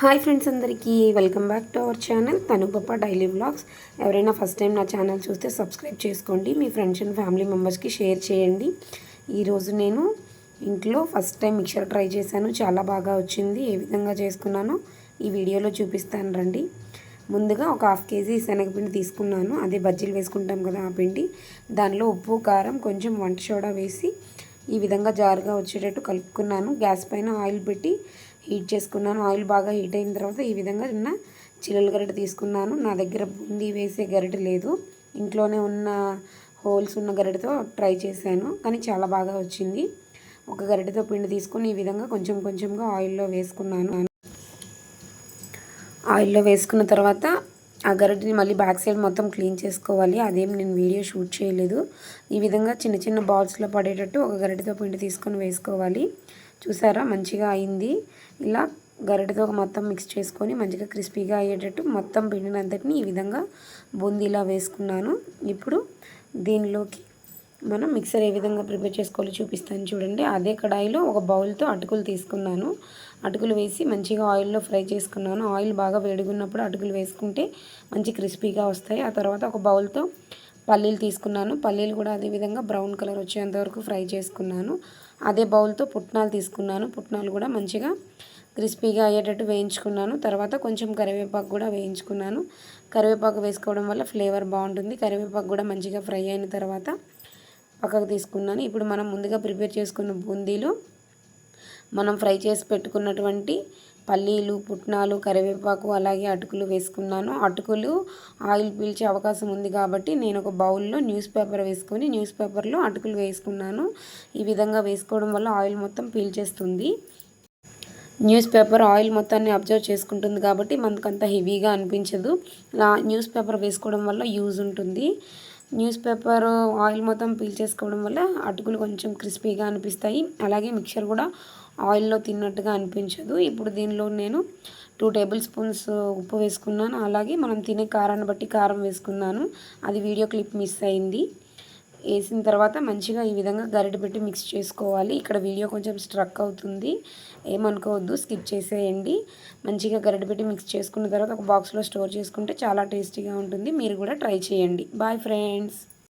Hi friends అందరికీ welcome back to our channel Tanupappa daily vlogs ఎవరైనా first time నా channel చూస్తే subscribe చేసుకోండి మీ ఫ్రెండ్స్ అండ్ ఫ్యామిలీ మెంబర్స్కి షేర్ చేయండి. ఈరోజు నేను ఇంట్లో ఫస్ట్ టైం మిక్చర్ ట్రై చేశాను చాలా బాగా వచ్చింది. ఏ విధంగా చేసుకున్నానో ఈ వీడియోలో చూపిస్తాను రండి. ముందుగా ఒక హాఫ్ కేజీ శనగపిండి తీసుకున్నాను అదే బజ్జీలు వేసుకుంటాం కదా ఆ పిండి. దానిలో ఉప్పు కారం కొంచెం వంట సోడా వేసి ఈ విధంగా జారుగా వచ్చేటట్టు కలుపుకున్నాను. గ్యాస్ పైన ఆయిల్ పెట్టి హీట్ చేసుకున్నాను. ఆయిల్ బాగా హీట్ అయిన తర్వాత ఈ విధంగా నిన్న చిల్లల గరిట తీసుకున్నాను. నా దగ్గర బూందీ వేసే గరిట లేదు. ఇంట్లోనే ఉన్న హోల్స్ ఉన్న గరిటతో ట్రై చేశాను కానీ చాలా బాగా వచ్చింది. ఒక గరిటతో పిండి తీసుకొని ఈ విధంగా కొంచెం కొంచెంగా ఆయిల్లో వేసుకున్నాను. ఆయిల్లో వేసుకున్న తర్వాత ఆ గరిటని మళ్ళీ బ్యాక్ సైడ్ మొత్తం క్లీన్ చేసుకోవాలి. అదేం నేను వీడియో షూట్ చేయలేదు. ఈ విధంగా చిన్న చిన్న బాల్స్లో పడేటట్టు ఒక గరిటతో పిండి తీసుకొని వేసుకోవాలి. చూసారా? మంచిగా అయింది. ఇలా గరిటతో మొత్తం మిక్స్ చేసుకొని మంచిగా క్రిస్పీగా అయ్యేటట్టు మొత్తం పిండినంతటిని ఈ విధంగా బూందీలా వేసుకున్నాను. ఇప్పుడు దీనిలోకి మనం మిక్సర్ ఏ విధంగా ప్రిపేర్ చేసుకోవాలో చూపిస్తాను చూడండి. అదే కడాయిలో ఒక బౌల్తో అటుకులు తీసుకున్నాను. అటుకులు వేసి మంచిగా ఆయిల్లో ఫ్రై చేసుకున్నాను. ఆయిల్ బాగా వేడిగున్నప్పుడు అటుకులు వేసుకుంటే మంచి క్రిస్పీగా వస్తాయి. ఆ తర్వాత ఒక బౌల్తో పల్లీలు తీసుకున్నాను. పల్లీలు కూడా అదేవిధంగా బ్రౌన్ కలర్ వచ్చేంత వరకు ఫ్రై చేసుకున్నాను. అదే బౌల్తో పుట్నాలు తీసుకున్నాను. పుట్నాలు కూడా మంచిగా క్రిస్పీగా అయ్యేటట్టు వేయించుకున్నాను. తర్వాత కొంచెం కరివేపాకు కూడా వేయించుకున్నాను. కరివేపాకు వేసుకోవడం వల్ల ఫ్లేవర్ బాగుంటుంది. కరివేపాకు కూడా మంచిగా ఫ్రై అయిన తర్వాత పక్కకు తీసుకున్నాను. ఇప్పుడు మనం ముందుగా ప్రిపేర్ చేసుకున్న బూందీలు మనం ఫ్రై చేసి పెట్టుకున్నటువంటి పల్లీలు పుట్నాలు కరివేపాకు అలాగే అటుకులు వేసుకున్నాను. అటుకులు ఆయిల్ పీల్చే అవకాశం ఉంది కాబట్టి నేను ఒక బౌల్లో న్యూస్ పేపర్ వేసుకొని న్యూస్ పేపర్లో అటుకులు వేసుకున్నాను. ఈ విధంగా వేసుకోవడం వల్ల ఆయిల్ మొత్తం పీల్చేస్తుంది. న్యూస్ పేపర్ ఆయిల్ మొత్తాన్ని అబ్జర్వ్ చేసుకుంటుంది కాబట్టి మనకు అంత హెవీగా అనిపించదు. న్యూస్ పేపర్ వేసుకోవడం వల్ల యూజ్ ఉంటుంది. న్యూస్ పేపర్ ఆయిల్ మొత్తం పీల్చేసుకోవడం వల్ల అటుకులు కొంచెం క్రిస్పీగా అనిపిస్తాయి. అలాగే మిక్చర్ కూడా ఆయిల్లో తిన్నట్టుగా అనిపించదు. ఇప్పుడు దీనిలో నేను టూ టేబుల్ స్పూన్స్ ఉప్పు వేసుకున్నాను. అలాగే మనం తినే కారాన్ని బట్టి కారం వేసుకున్నాను. అది వీడియో క్లిప్ మిస్ అయింది. వేసిన తర్వాత మంచిగా ఈ విధంగా గరిటె పెట్టి మిక్స్ చేసుకోవాలి. ఇక్కడ వీడియో కొంచెం స్ట్రక్ అవుతుంది. ఏమనుకోవద్దు స్కిప్ చేసేయండి. మంచిగా గరిటె పెట్టి మిక్స్ చేసుకున్న తర్వాత ఒక బాక్స్లో స్టోర్ చేసుకుంటే చాలా టేస్టీగా ఉంటుంది. మీరు కూడా ట్రై చేయండి. Bye friends.